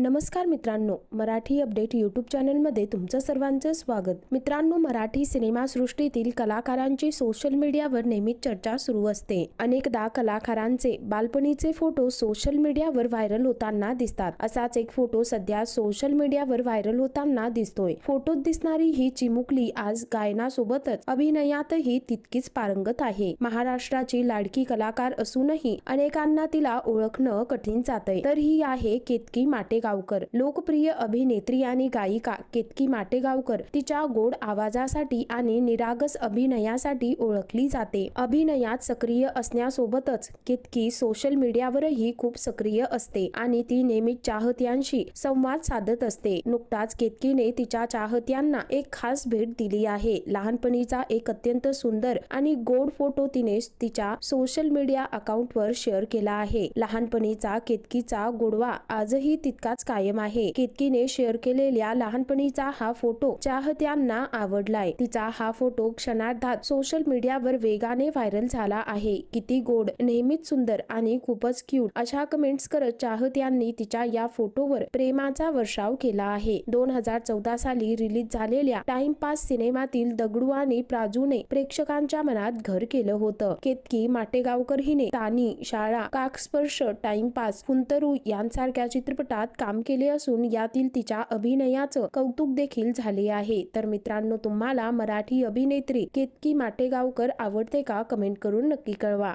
नमस्कार मित्रांनो Marathi update YouTube चॅनलमध्ये तुमचं सर्वांचं स्वागत. मित्रांनो मराठी सिनेमासृष्टीतील कलाकारांची सोशल मीडियावर नेहमीच चर्चा सुरू असते. अनेकदा कलाकारांचे बालपणीचे फोटो सोशल मीडियावर व्हायरल होताना दिसतात. असाच एक फोटो सध्या सोशल मीडियावर व्हायरल होताना दिसतोय. फोटोत दिसणारी ही चिमुकली आज गायनासोबतच अभिनयातही तितकीच पारंगत आहे. महाराष्ट्राची लाडकी कलाकार असूनही अनेकांना तिला ओळखणं कठीण जातंय. तर ही आहे केतकी माटेगावकर लोकप्रिय अभिनेत्री आणि गायिका केतकी माटेगावकर तिच्या गोड आवाजासाठी आणि निरागस अभिनयासाठी ओळखली जाते. अभिनयात सक्रिय असण्यासोबतच केतकी सोशल मीडियावरही खूप सक्रिय असते आणि ती नेहमी चाहत्यांशी संवाद साधत असते. नुकताच केतकीने तिच्या चाहत्यांना एक खास भेट दिली आहे. लहानपणीचा एक अत्यंत सुंदर आणि गोड फोटो तिने तिच्या सोशल मीडिया अकाउंटवर शेअर केला आहे. लहानपणीचा केतकीचा गोडवा आजही तितकाच कायम आहे. केतकीने शेअर केलेल्या लहानपणीचा हा फोटो चाहत्यांना आवडलाय. तिचा हा फोटो क्षणार्धात सोशल मीडियावर वेगाने व्हायरल झाला आहे. किती गोड नेहमीच सुंदर आणि खूपच क्यूट अशा कमेंट्स करत चाहत्यांनी तिच्या या फोटोवर प्रेमाचा वर्षाव केला आहे. दोन हजार चौदा साली रिलीज झालेल्या टाइम पास सिनेमातील दगडू आणि प्राजूने प्रेक्षकांच्या मनात घर केलं होतं. केतकी माटेगावकर हिने तानी शाळा काकस्पर्श टाइमपास कुंतरू यांसारख्या चित्रपटात काम केले असून यातील तिच्या अभिनयाचं कौतुक देखील झाले आहे. तर मित्रांनो तुम्हाला मराठी अभिनेत्री केतकी माटेगावकर आवडते का? कमेंट करून नक्की कळवा.